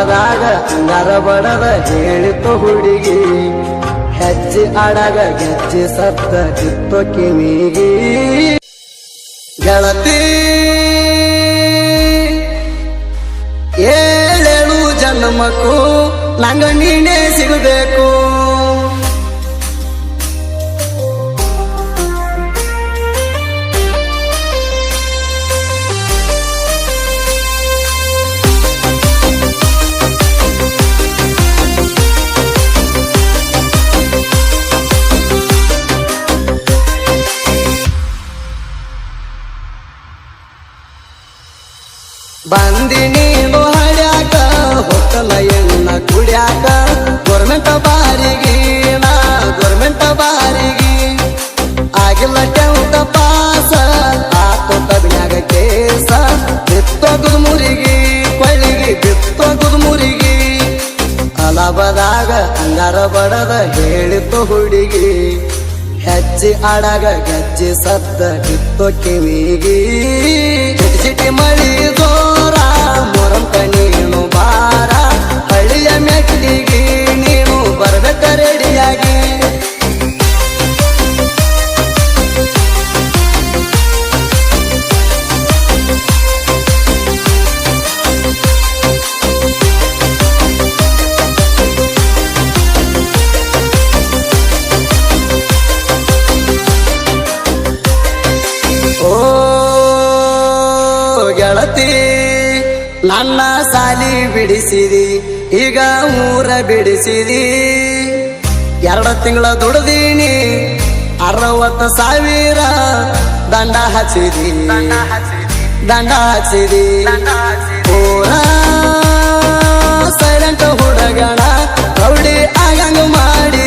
ಅದಾಗ ನರಬಡದ ಹೇಳಿತು ಹುಡುಗಿ ಹೆಜ್ಜೆ ಅಡಗ ಗೆಜ್ಜೆ ಸತ್ತ ಕಿತ್ತು ಕಿವಿಗಿ. ಗೆಳತಿ, ಏಳೇಳು ಜನ್ಮಕ್ಕೂ ನಂಗ ನೀನೇ ಸಿಗಬೇಕು. ಬಂದಿ ಬಹಳ್ಯಾಕ ಹೊಟ್ಟಲ ಎಲ್ಲ ಕುಡ್ಯಾಕ ಗೋರ್ಮೆಂಟ್ ಬಾರಿಗೆ ನಾ, ಗೋರ್ಮೆಂಟ್ ಬಾರಿಗೆ. ಆಗಿಲ್ಲ ಟೆಂತ ಪಾಸ ಆತು ಕೇಸ. ಬಿತ್ತೋಗುದು ಮುರಿಗಿ ಕೊಳ್ಳಿಗಿ ಬಿತ್ತೋಗುದು ಮುರಿಗಿ. ಅಲಬದಾಗ ಅಂಗಾರ ಬಡದ ಹೇಳಿತ್ತು ಹುಡುಗಿ. ಹೆಜ್ಜೆ ಅಡಗ ಗಜ್ಜೆ ಸದ್ದ ಕಿತ್ತು ಕಿವಿಗಿ. ಚಿಟಿ ಮಳಿ ದೋರ ಮೊರಂತ ನೀನು ಬಾರ. ಹಳ್ಳಿಯ ಮೆಟ್ಟಿಗೆ ನನ್ನ ಸಾಲಿ ಬಿಡಿಸಿದಿ, ಈಗ ಊರ ಬಿಡಿಸಿದಿ. ಎರಡು ತಿಂಗಳ ದುಡ್ದೀನಿ, ಅರವತ್ತು ಸಾವಿರ ದಂಡ ಹಚ್ಚಿದಿ. ದಂಡ ಹಚ್ಚಿದಿ. ಊರ ಸೈಲೆಂಟ್ ಹುಡುಗಣ ರೌಡಿ ಆಗಂಗ ಮಾಡಿದಿ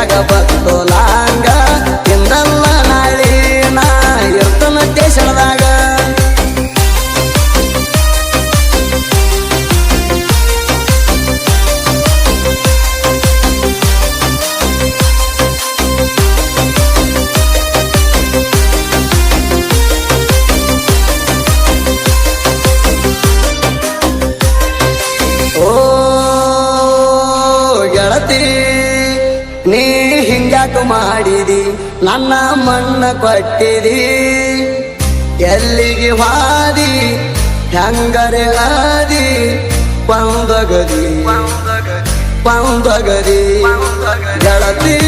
ಕೈಯಾಗ ಬತ್ತು ಲಾಂಗ ಇಂದಲ್ಲ ನಾಳಿ ನಾ ಇರ್ತನ ದೇಶದಾಗ ಗೆಳತಿ ಹಿಂಗ್ಯಾಕ ಮಾಡಿದಿ ನನ್ನ ಮಣ್ಣ ಕೊಟ್ಟಿದಿ. ಎಲ್ಲಿಗೆ ವಾದಿ ಹೆಂಗರೆ ಆದಿ ಪಂದಗದಿ ಪಂದಗದಿ. ಗೆಳತಿ